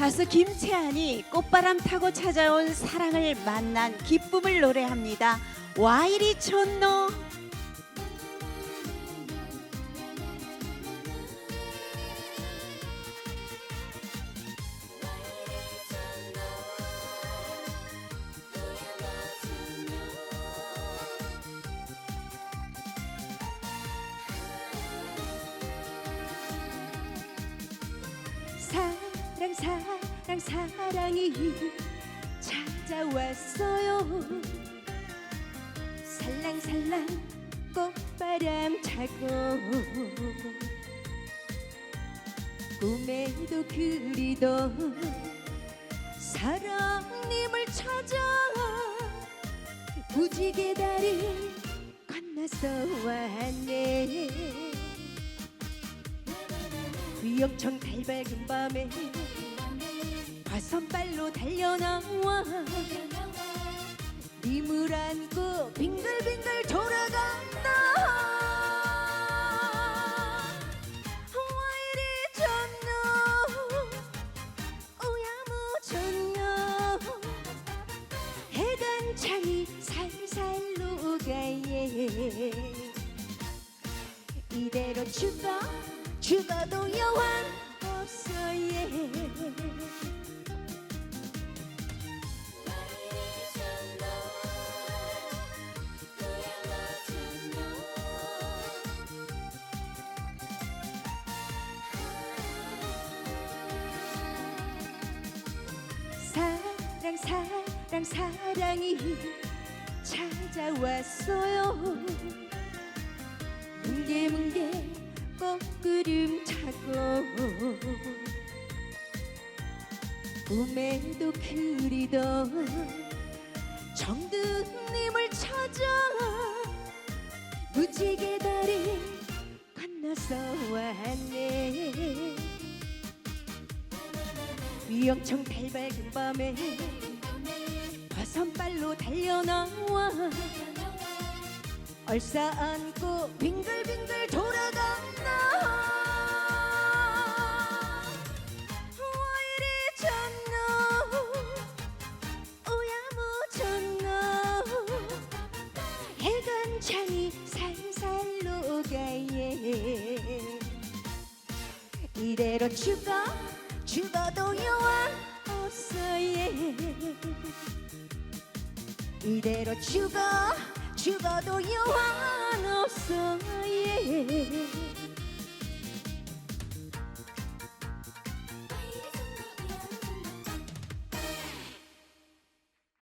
가수 김채한이 꽃바람 타고 찾아온 사랑을 만난 기쁨을 노래합니다. 와 이리 촌노 사랑 사랑 사랑이 찾아왔어요. 살랑살랑 꽃바람 타고 꿈에도 그리던 사랑님을 찾아 무지개 다리 건너서 왔네. 위험청 달밝은 밤에 화선발로 달려나와. 님을 안고 빙글빙글 돌아간다. 이대로 죽어 죽어도 여한 없어 예 사랑 사랑 사랑이 찾아왔어요. 뭉게뭉게 꽃구름 타고 꿈에도 그리던 정든님을 찾아 무지개 다리 건너서 왔네. 위험청 달밝은 밤에 화 선발로 달려나와. 얼싸 안고 빙글빙글 돌아간다. 와 이리 좋노 오야무 좋노 해간창이 살살 녹아예. 이대로 죽어 죽어도 여한 없어 예 이대로 죽어 죽어도 여한 없어. 예